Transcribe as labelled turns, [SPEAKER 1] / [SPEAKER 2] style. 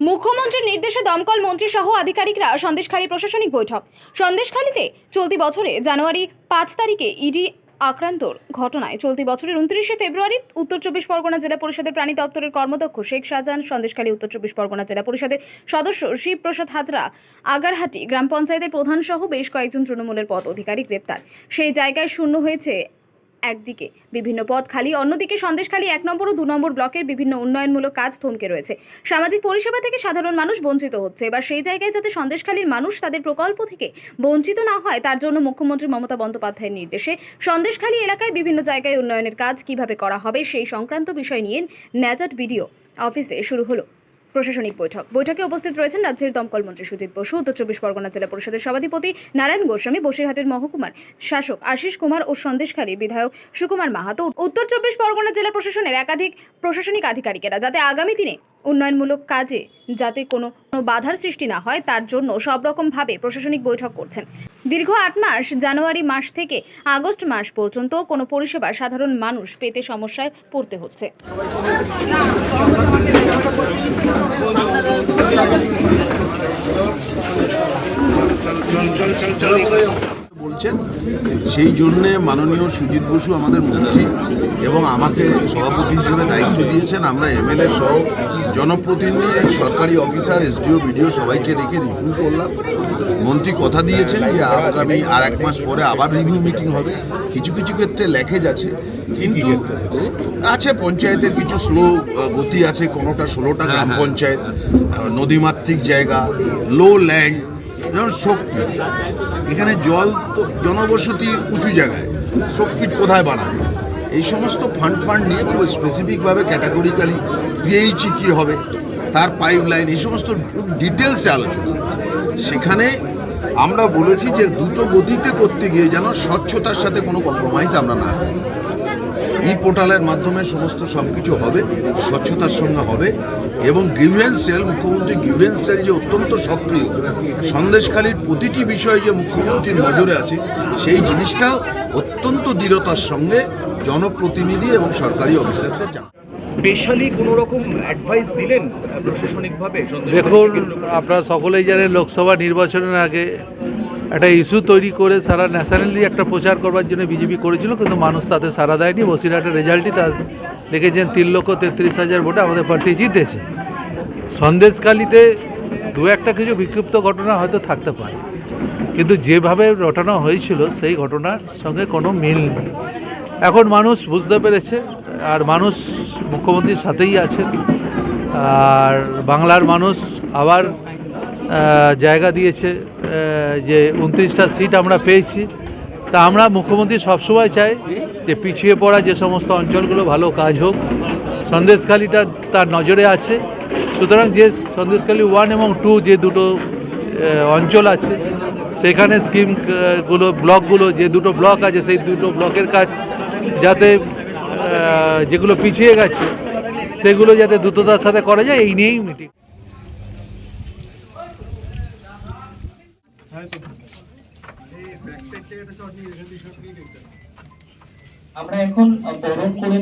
[SPEAKER 1] মুখ্যমন্ত্রীর নির্দেশে দমকল মন্ত্রী সহ আধিকারিকরা সন্দেশখালী প্রশাসনিক বৈঠক। সন্দেশখালীতে চলতি বছরে জানুয়ারি পাঁচ তারিখে ইডি আক্রান্তর ঘটনায় চলতি বছরের উনত্রিশে ফেব্রুয়ারি উত্তর চব্বিশ পরগনা জেলা পরিষদের প্রাণী দপ্তরের কর্মদক্ষ শেখ শাহজাহান, সন্দেশখালী উত্তর চব্বিশ পরগনা জেলা পরিষদের সদস্য শিবপ্রসাদ হাজরা, আগারহাটি গ্রাম পঞ্চায়েতের প্রধান সহ বেশ কয়েকজন তৃণমূলের পদ অধিকারী গ্রেপ্তার। সেই জায়গায় শূন্য হয়েছে একদিকে। বিভিন্ন পদ খালি, অন্যদিকে সন্দেশখালী এক নম্বর ও দু নম্বর ব্লকের বিভিন্ন উন্নয়নমূলক কাজ থমকে রয়েছে। সামাজিক পরিষেবা থেকে সাধারণ মানুষ বঞ্চিত হচ্ছে। এবার সেই জায়গায় যাতে সন্দেশখালীর মানুষ তাদের প্রকল্প থেকে বঞ্চিত না হয়, তার জন্য মুখ্যমন্ত্রী মমতা বন্দ্যোপাধ্যায়ের নির্দেশে সন্দেশখালী এলাকায় বিভিন্ন জায়গায় উন্নয়নের কাজ কীভাবে করা হবে সেই সংক্রান্ত বিষয় নিয়ে ন্যাজাট বিডিও অফিসে শুরু হলো। প্রশাসনিক বৈঠক। বৈঠকে উপস্থিত রয়েছেন রাজ্যের দমকল মন্ত্রী সুজিত বসু, উত্তর চব্বিশ পরগনা জেলা পরিষদের সভাধিপতি নারায়ণ গোস্বামী, বসিরহাটের মহকুমার শাসক আশিস কুমার ও সন্দেশখালীর বিধায়ক সুকুমার মাহাতো। উত্তর চব্বিশ পরগনা জেলা প্রশাসনের একাধিক প্রশাসনিক আধিকারিকেরা যাতে আগামী দিনে উন্নয়নমূলক কাজে যাতে কোনো বাধার সৃষ্টি না হয়, তার জন্য সব রকমভাবে প্রশাসনিক বৈঠক করছেন। দীর্ঘ আট মাস জানুয়ারি মাস থেকে আগস্ট মাস পর্যন্ত কোনো পরিষেবা সাধারণ মানুষ পেতে সমস্যায় পড়তে হচ্ছে
[SPEAKER 2] বলছেন সেই জন্যে মাননীয় সুজিত বসু আমাদের মন্ত্রী এবং আমাকে সভাপতি হিসেবে দায়িত্ব দিয়েছেন। আমরা এমএলএ সহ জনপ্রতিনিধি সরকারি অফিসার এসডিও বিডিও সবাইকে রেখে রিভিউ করলাম। মন্ত্রী কথা দিয়েছেন যে আগামী আর এক মাস পরে আবার রিভিউ মিটিং হবে। কিছু কিছু ক্ষেত্রে ল্যাকেজ আছে কিন্তু আছে পঞ্চায়েতের কিছু স্লো গতি আছে কোনোটা ষোলোটা গ্রাম পঞ্চায়েত আহ, নদীমাতৃক জায়গা লো ল্যান্ড যেমন শোকপীঠ এখানে জল তো জনবসতি উঁচু জায়গায়। শোকপীঠ কোথায় বানাবে? এই সমস্ত ফান্ড ফান্ড নিয়ে খুব স্পেসিফিকভাবে ক্যাটাগরিক্যালি পিএইচই কী হবে, তার পাইপ লাইন এই সমস্ত ডিটেলসে আলোচনা। সেখানে আমরা বলেছি যে দ্রুত গতিতে করতে গিয়ে যেন স্বচ্ছতার সাথে কোনো কম্প্রোমাইজ আমরা না ই পোর্টালের মাধ্যমে সমস্ত সব কিছু হবে স্বচ্ছতার সঙ্গে হবে এবং গ্রিভেন্স সেল মুখ্যমন্ত্রী গ্রিভেন্স সেল যে অত্যন্ত সক্রিয় সন্দেশখালীর প্রতিটি বিষয়ে যে মুখ্যমন্ত্রীর নজরে আছে সেই জিনিসটা অত্যন্ত দৃঢ়তার সঙ্গে জনপ্রতিনিধি এবং সরকারি অফিসারদের জানা
[SPEAKER 3] স্পেশালি কোনো রকম অ্যাডভাইস দিলেন প্রশাসনিকভাবে?
[SPEAKER 4] দেখুন আপনারা সকলেই জানেন লোকসভা নির্বাচনের আগে একটা ইস্যু তৈরি করে সারা ন্যাশনালি একটা প্রচার করবার জন্য বিজেপি করেছিল, কিন্তু মানুষ তাতে সারা দেয়নি। বসিরহাটের রেজাল্টই তার দেখেছেন, তিন লক্ষ তেত্রিশ হাজার ভোটে আমাদের পার্টি জিতেছে। সন্দেশখালিতে দু একটা কিছু বিক্ষিপ্ত ঘটনা হয়তো থাকতে পারে। কিন্তু যেভাবে ঘটনা হয়েছিল, সেই ঘটনার সঙ্গে কোনো মিল নেই। এখন মানুষ বুঝতে পেরেছে, আর মানুষ মুখ্যমন্ত্রীর সাথেই আছেন। আর বাংলার মানুষ আবার জায়গা দিয়েছে যে উনত্রিশটা সিট আমরা পেয়েছি। তা আমরা মুখ্যমন্ত্রী সবসময় চাই যে পিছিয়ে পড়া যে সমস্ত অঞ্চলগুলো ভালো কাজ হোক সন্দেশখালিটা তার নজরে আছে। সুতরাং যে সন্দেশখালি ওয়ান এবং টু যে দুটো অঞ্চল আছে সেখানে স্কিম আহ, গুলো ব্লকগুলো যে দুটো ব্লক আছে সেই দুটো ব্লকের কাজ যাতে যেগুলো পিছিয়ে গেছে সেগুলো যাতে দ্রুততার সাথে করা যায় এই নিয়েই মিটিং
[SPEAKER 5] আমরা এখন বরণ করে